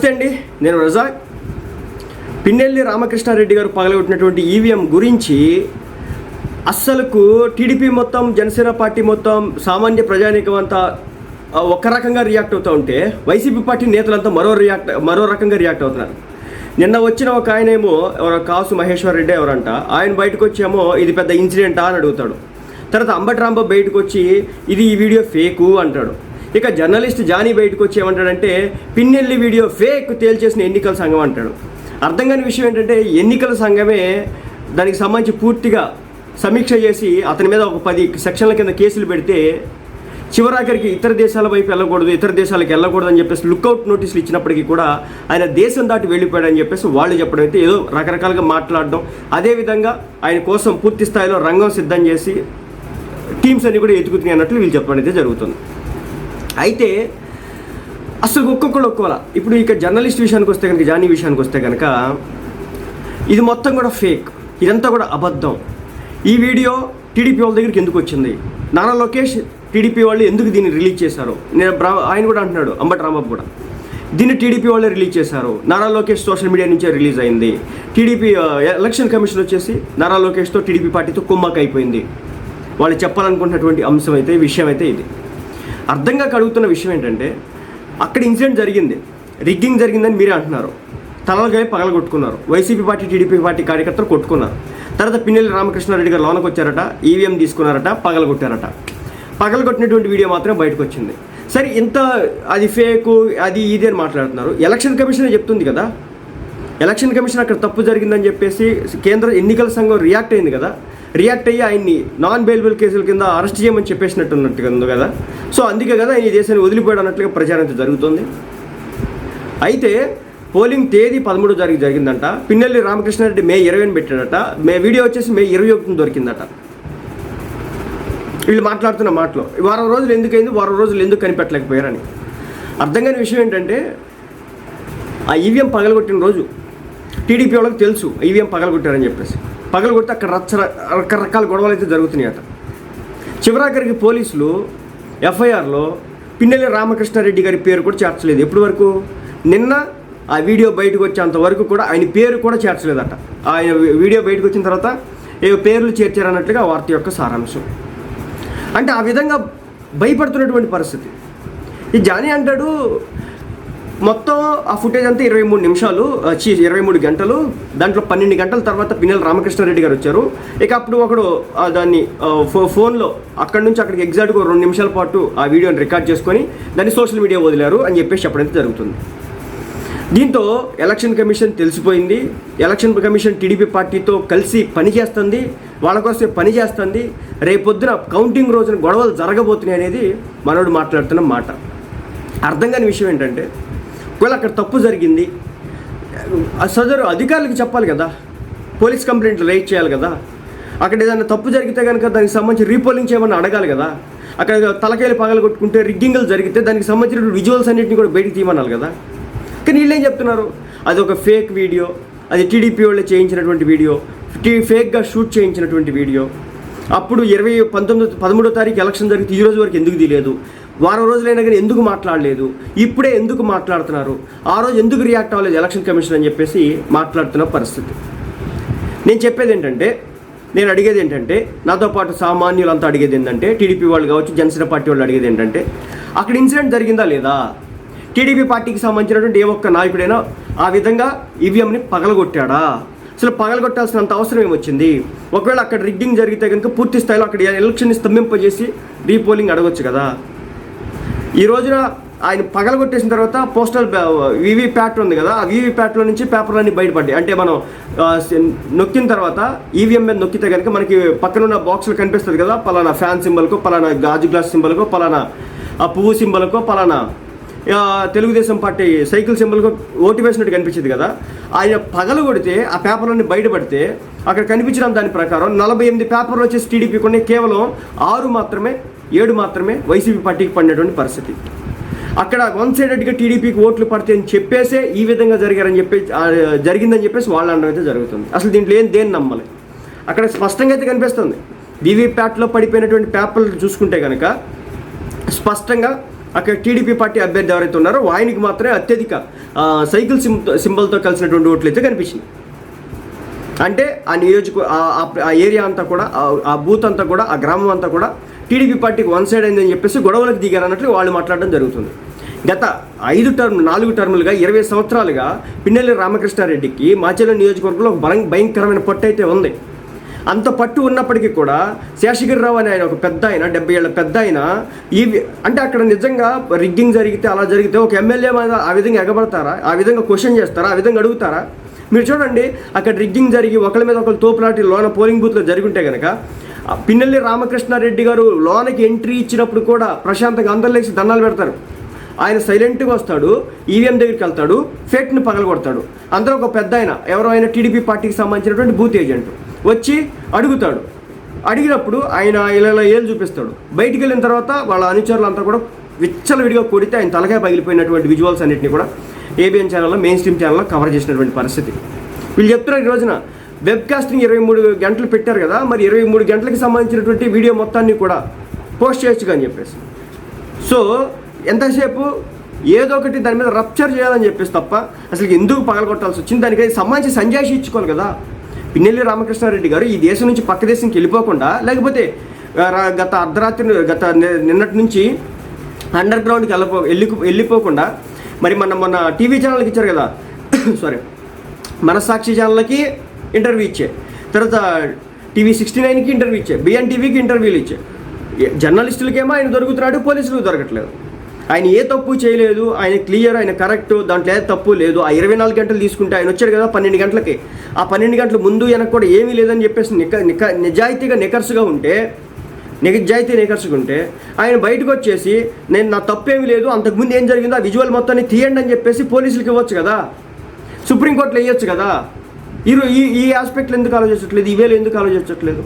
నమస్తే అండి నేను రజాక్. పిన్నెల్లి రామకృష్ణారెడ్డి గారు పగలగొట్టినటువంటి ఈవీఎం గురించి అస్సలకు టీడీపీ మొత్తం జనసేన పార్టీ మొత్తం సామాన్య ప్రజానీకం అంతా ఒక రకంగా రియాక్ట్ అవుతూ ఉంటే వైసీపీ పార్టీ నేతలంతా మరో రియాక్ట్ మరో రకంగా రియాక్ట్ అవుతున్నారు. నిన్న వచ్చిన ఒక ఆయనేమో ఎవరో కాసు మహేశ్వర్ రెడ్డి ఎవరంట ఆయన బయటకు వచ్చేమో ఇది పెద్ద ఇన్సిడెంటా అని అడుగుతాడు. తర్వాత అంబటి రాంబాబు బయటకు వచ్చి ఇది ఈ వీడియో ఫేకు అంటాడు. ఇక జర్నలిస్ట్ జానీ బయటకు వచ్చి ఏమంటాడంటే పిన్నెల్లి వీడియో ఫేక్ తేల్చేసిన ఎన్నికల సంఘం అంటాడు. అర్థం కాని విషయం ఏంటంటే ఎన్నికల సంఘమే దానికి సంబంధించి పూర్తిగా సమీక్ష చేసి అతని మీద ఒక పది సెక్షన్ల కింద కేసులు పెడితే చివరాఖరికి ఇతర దేశాల వైపు వెళ్ళకూడదు ఇతర దేశాలకు వెళ్ళకూడదు అని చెప్పేసి లుక్అవుట్ నోటీసులు ఇచ్చినప్పటికీ కూడా ఆయన దేశం దాటి వెళ్ళిపోయాడని చెప్పేసి వాళ్ళు చెప్పడం అయితే ఏదో రకరకాలుగా మాట్లాడడం. అదేవిధంగా ఆయన కోసం పూర్తి స్థాయిలో రంగం సిద్ధం చేసి టీమ్స్ అన్ని కూడా ఎదుగుతున్నాయి అన్నట్లు వీళ్ళు చెప్పడం అయితే జరుగుతుంది. అయితే అసలు ఒక్కొక్కరు ఒక్కోలా. ఇప్పుడు ఇక జర్నలిస్ట్ విషయానికి వస్తే కనుక జానీ విషయానికి వస్తే కనుక ఇది మొత్తం కూడా ఫేక్ ఇదంతా కూడా అబద్ధం. ఈ వీడియో టీడీపీ వాళ్ళ దగ్గరికి ఎందుకు వచ్చింది? నారా లోకేష్ టీడీపీ వాళ్ళు ఎందుకు దీన్ని రిలీజ్ చేశారు? నేను ఆయన కూడా అంటున్నాడు అంబటి రాంబాబు కూడా. దీన్ని టీడీపీ వాళ్ళే రిలీజ్ చేశారు. నారా లోకేష్ సోషల్ మీడియా నుంచే రిలీజ్ అయింది. టీడీపీ ఎలక్షన్ కమిషన్ వచ్చేసి నారా లోకేష్తో టీడీపీ పార్టీతో కుమ్మక్ అయిపోయింది వాళ్ళు చెప్పాలనుకుంటున్నటువంటి అంశం అయితే విషయం అయితే ఇది. అర్థంగా కడుగుతున్న విషయం ఏంటంటే అక్కడ ఇన్సిడెంట్ జరిగింది. రిగ్గింగ్ జరిగిందని మీరే అంటున్నారు. తలలుగా పగలగొట్టుకున్నారు. వైసీపీ పార్టీ టీడీపీ పార్టీ కార్యకర్తలు కొట్టుకున్నారు. తర్వాత పిన్నెల్లి రామకృష్ణారెడ్డి గారు లోనకు వచ్చారట ఈవీఎం తీసుకున్నారట పగలగొట్టారట. పగలగొట్టినటువంటి వీడియో మాత్రం బయటకు వచ్చింది. సరే ఇంత అది ఫేకు అది ఇది అని మాట్లాడుతున్నారు. ఎలక్షన్ కమిషన్ చెప్తుంది కదా. ఎలక్షన్ కమిషన్ అక్కడ తప్పు జరిగిందని చెప్పేసి కేంద్ర ఎన్నికల సంఘం రియాక్ట్ అయింది కదా. రియాక్ట్ అయ్యి ఆయన్ని నాన్ బెయిల్బుల్ కేసుల కింద అరెస్ట్ చేయమని చెప్పేసినట్టు ఉన్నట్టుగా ఉంది కదా. సో అందుకే కదా ఈ దేశాన్ని వదిలిపోయాడు అన్నట్లుగా ప్రచారం అయితే జరుగుతుంది. అయితే పోలింగ్ తేదీ పదమూడు తారీఖు జరిగిందంట. పిన్నెల్లి రామకృష్ణారెడ్డి మే ఇరవైని పెట్టాడట. మే వీడియో వచ్చేసి మే ఇరవై ఒకటిని దొరికిందట. వీళ్ళు మాట్లాడుతున్న మాటలో. వారం రోజులు ఎందుకైంది? వారం రోజులు ఎందుకు కనిపెట్టలేకపోయారని. అర్థం కాని విషయం ఏంటంటే ఆ ఈవీఎం పగలగొట్టిన రోజు టీడీపీ వాళ్ళకి తెలుసు ఈవీఎం పగలగొట్టారని చెప్పేసి. పగలగొట్టి అక్కడ రచ్చ రకరకాల గొడవలు అయితే జరుగుతున్నాయట. చివరాఖరికి పోలీసులు ఎఫ్ఐఆర్లో పిన్నెల్లి రామకృష్ణారెడ్డి గారి పేరు కూడా చేర్చలేదు. ఎప్పటి వరకు? నిన్న ఆ వీడియో బయటకు వచ్చేంత వరకు కూడా ఆయన పేరు కూడా చేర్చలేదట. ఆయన వీడియో బయటకు వచ్చిన తర్వాత ఏ పేర్లు చేర్చారన్నట్లుగా వార్త యొక్క సారాంశం. అంటే ఆ విధంగా భయపడుతున్నటువంటి పరిస్థితి. ఈ జానీ అంటాడు మొత్తం ఆ ఫుటేజ్ అంతా ఇరవై మూడు నిమిషాలు ఇరవై మూడు గంటలు. దాంట్లో పన్నెండు గంటల తర్వాత పిన్నెల రామకృష్ణారెడ్డి గారు వచ్చారు. ఇక అప్పుడు ఒకడు దాన్ని ఫో ఫోన్లో అక్కడి నుంచి అక్కడికి ఎగ్జాక్ట్గా రెండు నిమిషాల పాటు ఆ వీడియోని రికార్డ్ చేసుకొని దాన్ని సోషల్ మీడియా వదిలారు అని చెప్పేసి చెప్పడం జరుగుతుంది. దీంతో ఎలక్షన్ కమిషన్ తెలిసిపోయింది. ఎలక్షన్ కమిషన్ టీడీపీ పార్టీతో కలిసి పనిచేస్తుంది వాళ్ళ కోసం పనిచేస్తుంది రేపొద్దున కౌంటింగ్ రోజున గొడవలు జరగబోతున్నాయి అనేది మనోడు మాట్లాడుతున్న మాట. అర్థం కాని విషయం ఏంటంటే ఒకవేళ అక్కడ తప్పు జరిగింది ఆ సదరు అధికారులకు చెప్పాలి కదా. పోలీస్ కంప్లైంట్లు రైట్ చేయాలి కదా. అక్కడ ఏదైనా తప్పు జరిగితే కనుక దానికి సంబంధించి రీపోలింగ్ చేయమని అడగాలి కదా. అక్కడ తలకాయలు పగలు కొట్టుకుంటే రిగ్గింగ్లు జరిగితే దానికి సంబంధించిన విజువల్స్ అన్నింటిని కూడా బయటికి తీయమనాలి కదా. కానీ వీళ్ళు ఏం చెప్తున్నారు? అది ఒక ఫేక్ వీడియో అది టీడీపీ వాళ్ళు చేయించినటువంటి వీడియో టీ ఫేక్గా షూట్ చేయించినటువంటి వీడియో అప్పుడు ఇరవై పంతొమ్మిది పదమూడో తారీఖు ఎలక్షన్ జరిగితే ఈ రోజు వరకు ఎందుకు తీయలేదు వారం రోజులైనా కానీ ఎందుకు మాట్లాడలేదు? ఇప్పుడే ఎందుకు మాట్లాడుతున్నారు? ఆ రోజు ఎందుకు రియాక్ట్ అవ్వలేదు ఎలక్షన్ కమిషన్ అని చెప్పేసి మాట్లాడుతున్న పరిస్థితి. నేను చెప్పేది ఏంటంటే నేను అడిగేది ఏంటంటే నాతో పాటు సామాన్యులంతా అడిగేది ఏంటంటే టీడీపీ వాళ్ళు కావచ్చు జనసేన పార్టీ వాళ్ళు అడిగేది ఏంటంటే అక్కడ ఇన్సిడెంట్ జరిగిందా లేదా? టీడీపీ పార్టీకి సంబంధించినటువంటి ఏ ఒక్క నాయకుడైనా ఆ విధంగా ఈవీఎంని పగలగొట్టాడా? అసలు పగలగొట్టాల్సినంత అవసరం ఏమొచ్చింది? ఒకవేళ అక్కడ రిగ్గింగ్ జరిగితే కనుక పూర్తి స్థాయిలో అక్కడ ఎలక్షన్ని స్తంభింపజేసి రీపోలింగ్ అడగొచ్చు కదా? ఈ రోజున ఆయన పగలగొట్టేసిన తర్వాత పోస్టల్ వివి ప్యాట్ ఉంది కదా ఆ వివి ప్యాట్లో నుంచి పేపర్లన్నీ బయటపడ్డాయి. అంటే మనం నొక్కిన తర్వాత ఈవీఎం మీద నొక్కితే కనుక మనకి పక్కన ఉన్న బాక్సులు కనిపిస్తుంది కదా పలానా ఫ్యాన్ సింబల్కో పలానా గాజు గ్లాస్ సింబల్కో పలానా ఆ పువ్వు సింబల్కో పలానా తెలుగుదేశం పార్టీ సైకిల్ సింబల్కో ఓటు వేసినట్టు కనిపించింది కదా. ఆయన పగలు కొడితే ఆ పేపర్లన్నీ బయటపడితే అక్కడ కనిపించిన దాని ప్రకారం నలభై ఎనిమిది పేపర్లు వచ్చేసి టీడీపీ కొన్ని కేవలం ఆరు మాత్రమే ఏడు మాత్రమే వైసీపీ పార్టీకి పడినటువంటి పరిస్థితి. అక్కడ వన్ సైడెడ్గా టీడీపీకి ఓట్లు పడితే అని చెప్పేసే ఈ విధంగా జరిగారని చెప్పి జరిగిందని చెప్పేసి వాళ్ళు అనడం అయితే జరుగుతుంది. అసలు దీంట్లో ఏం దేని నమ్మాలి. అక్కడ స్పష్టంగా అయితే కనిపిస్తుంది. వివిప్యాట్లో పడిపోయినటువంటి పేపర్లు చూసుకుంటే కనుక స్పష్టంగా అక్కడ టీడీపీ పార్టీ అభ్యర్థి ఎవరైతే ఉన్నారో ఆయనకి మాత్రమే అత్యధిక సైకిల్ సిమ్ సింబల్తో కలిసినటువంటి ఓట్లు అయితే కనిపించింది అంటే ఆ నియోజక ఆ- ఏరియా అంతా కూడా ఆ బూత్ అంతా కూడా ఆ గ్రామం అంతా కూడా టీడీపీ పార్టీకి వన్ సైడ్ అయిందని చెప్పేసి గొడవలకు దిగారు అన్నట్లు వాళ్ళు మాట్లాడడం జరుగుతుంది. గత ఐదు టర్మ్ నాలుగు టర్ములుగా ఇరవై సంవత్సరాలుగా పిన్నెల్లి రామకృష్ణారెడ్డికి మాచర్ల నియోజకవర్గంలో ఒక భయం భయంకరమైన పట్టు అయితే ఉంది. అంత పట్టు ఉన్నప్పటికీ కూడా శేషగిరిరావు అని ఆయన ఒక పెద్ద ఆయన డెబ్బై ఏళ్ళ పెద్ద ఆయన ఈ అంటే అక్కడ నిజంగా రిగ్గింగ్ జరిగితే అలా జరిగితే ఒక ఎమ్మెల్యే మీద ఆ విధంగా ఎగబడతారా? ఆ విధంగా క్వశ్చన్ చేస్తారా? ఆ విధంగా అడుగుతారా? మీరు చూడండి అక్కడ రిగ్గింగ్ జరిగి ఒకరి మీద ఒకరు తోపులాటి లోన పోలింగ్ బూత్లో జరుగుంటే కనుక పిన్నెల్లి రామకృష్ణారెడ్డి గారు లోనకి ఎంట్రీ ఇచ్చినప్పుడు కూడా ప్రశాంతంగా అందరు లేచి దండాలు పెడతారు. ఆయన సైలెంట్గా వస్తాడు ఈవీఎం దగ్గరికి వెళ్తాడు ఫేక్ని పగలగొడతాడు. అందరూ ఒక పెద్ద ఆయన ఎవరో ఆయన టీడీపీ పార్టీకి సంబంధించినటువంటి బూత్ ఏజెంట్. వచ్చి అడుగుతాడు. అడిగినప్పుడు ఆయన ఇలా ఇలా ఏళ్ళు చూపిస్తాడు. బయటికి వెళ్ళిన తర్వాత వాళ్ళ అనుచరులంతా కూడా విచ్చలవిడిగా కొడితే ఆయన తలకాయ పగిలిపోయినటువంటి విజువల్స్ అన్నింటినీ కూడా ఏబిఎన్ ఛానల్లో మెయిన్ స్ట్రీమ్ ఛానల్లో కవర్ చేసినటువంటి పరిస్థితి. వీళ్ళు చెప్తున్నారు ఈ రోజున వెబ్ కాస్టింగ్ ఇరవై మూడు గంటలు పెట్టారు కదా మరి ఇరవై మూడు గంటలకు సంబంధించినటువంటి వీడియో మొత్తాన్ని కూడా పోస్ట్ చేయొచ్చు అని చెప్పేసి. సో ఎంతసేపు ఏదో ఒకటి దాని మీద రప్చర్ చేయాలని చెప్పేసి తప్ప అసలు ఎందుకు పగలగొట్టాల్సి వచ్చింది? దానికి సంబంధించి సంజాయిషి ఇచ్చుకోవాలి కదా. పిన్నెల్లి రామకృష్ణారెడ్డి గారు ఈ దేశం నుంచి పక్క దేశంకి వెళ్ళిపోకుండా లేకపోతే రా- గత అర్ధరాత్రి గత నిన్నటి నుంచి అండర్ గ్రౌండ్కి వెళ్ళిపో వెళ్ళి వెళ్ళిపోకుండా మరి మన మొన్న టీవీ ఛానల్కి ఇచ్చారు కదా. సారీ మనసాక్షి ఛానల్కి ఇంటర్వ్యూ ఇచ్చే. తర్వాత టీవీ సిక్స్టీ నైన్కి ఇంటర్వ్యూ ఇచ్చే. బిఎన్ టీవీకి ఇంటర్వ్యూలు ఇచ్చే. జర్నలిస్టులకేమో ఆయన దొరుకుతున్నాడు పోలీసులకు దొరకట్లేదు. ఆయన ఏ తప్పు చేయలేదు ఆయన క్లియర్ ఆయన కరెక్ట్ దాంట్లో ఏ తప్పు లేదు. ఆ ఇరవై నాలుగు గంటలు తీసుకుంటే ఆయన వచ్చాడు కదా పన్నెండు గంటలకి. ఆ పన్నెండు గంటల ముందు వెనక కూడా ఏమీ లేదని చెప్పేసి నిక నిక నిజాయితీగా నికర్సుగా ఉంటే నిజాయితీ నికర్సుగా ఉంటే ఆయన బయటకు వచ్చేసి నేను నా తప్పేమీ లేదు అంతకుముందు ఏం జరిగిందో ఆ విజువల్ మొత్తాన్ని తీయండి అని చెప్పేసి పోలీసులకు ఇవ్వచ్చు కదా. సుప్రీంకోర్టులో వేయొచ్చు కదా. ఈరోజు ఈ ఈ ఆస్పెక్ట్లు ఎందుకు ఆలోచించట్లేదు? ఈవేళ ఎందుకు ఆలోచించట్లేదు?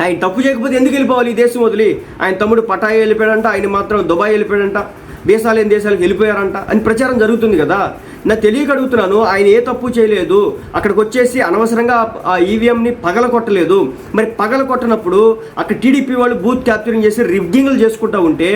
ఆయన తప్పు చేయకపోతే ఎందుకు వెళ్ళిపోవాలి ఈ దేశం వదిలి? ఆయన తమ్ముడు పటాయి వెళ్ళిపోయాడంట ఆయన మాత్రం దుబాయ్ వెళ్ళిపోయాడంట దేశాలు ఏం దేశాలకు వెళ్ళిపోయారంట అని ప్రచారం జరుగుతుంది కదా. నా తెలియక అడుగుతున్నాను ఆయన ఏ తప్పు చేయలేదు అక్కడికి వచ్చేసి అనవసరంగా ఆ- ఆ ఈవీఎంని పగల కొట్టలేదు మరి పగల కొట్టనప్పుడు అక్కడ టీడీపీ వాళ్ళు బూత్ క్యాప్చరింగ్ చేసి రిగ్గింగ్లు చేసుకుంటూ ఉంటే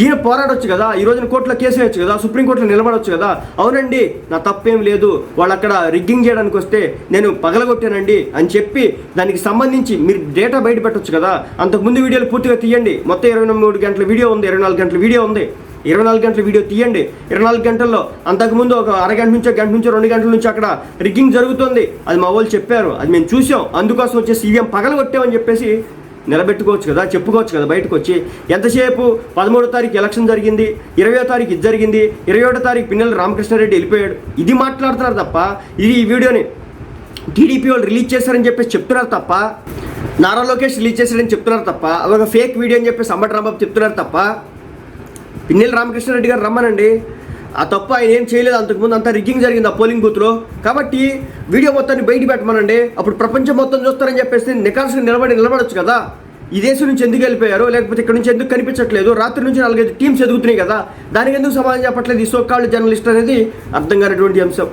ఈయన పోరాడొచ్చు కదా ఈ రోజున కోర్టులో కేసు వేయచ్చు కదా సుప్రీంకోర్టులో నిలబడొచ్చు కదా? అవునండి నా తప్పేం లేదు. వాళ్ళు అక్కడ రిగ్గింగ్ చేయడానికి వస్తే నేను పగలగొట్టానండి అని చెప్పి దానికి సంబంధించి మీరు డేటా బయట పెట్టొచ్చు కదా? అంతకుముందు వీడియోలు పూర్తిగా తీయండి. మొత్తం ఇరవై మూడు గంటల వీడియో ఉంది ఇరవై నాలుగు గంటల వీడియో ఉంది. ఇరవై నాలుగు గంటల వీడియో తీయండి. ఇరవై నాలుగు గంటల్లో అంతకుముందు ఒక అరగంట నుంచో గంట నుంచో రెండు గంటల నుంచి అక్కడ రిగ్గింగ్ జరుగుతుంది. అది మా వాళ్ళు చెప్పారు. అది మేము చూసాం. అందుకోసం వచ్చేసి ఈవీఎం పగలగొట్టామని చెప్పేసి నిలబెట్టుకోవచ్చు కదా చెప్పుకోవచ్చు కదా బయటకు వచ్చి ఎంతసేపు? పదమూడో తారీఖు ఎలక్షన్ జరిగింది ఇరవయో తారీఖు ఇది జరిగింది ఇరవై ఒకటో తారీఖు పిన్నెల రామకృష్ణారెడ్డి వెళ్ళిపోయాడు. ఇది మాట్లాడుతున్నారు తప్ప ఇది ఈ వీడియోని టీడీపీ వాళ్ళు రిలీజ్ చేశారని చెప్పేసి చెప్తున్నారు తప్ప నారా లోకేష్ రిలీజ్ చేశారని చెప్తున్నారు తప్ప అదొక ఫేక్ వీడియో అని చెప్పేసి అంబటి రాంబాబు చెప్తున్నారు తప్ప పిన్నెల రామకృష్ణారెడ్డి గారు రమ్మనండి. ఆ తప్పు ఆయన ఏం చేయలేదు. అంతకుముందు అంతా రిగ్గింగ్ జరిగింది ఆ పోలింగ్ బూత్లో కాబట్టి వీడియో మొత్తాన్ని బయట పెట్టమనండి. అప్పుడు ప్రపంచం మొత్తం చూస్తారని చెప్పేసి నికాల్సిన నిలబడి నిలబడొచ్చు కదా. ఈ దేశం నుంచి ఎందుకు వెళ్ళిపోయారు లేకపోతే ఇక్కడ నుంచి ఎందుకు కనిపించట్లేదు రాత్రి నుంచి నాలుగైదు టీమ్స్ ఎదుగుతున్నాయి కదా. దానికి ఎందుకు సమాధానం చెప్పట్లేదు ఈ సోకాళ్ళు జర్నలిస్ట్ అనేది అర్థం కానటువంటి అంశం.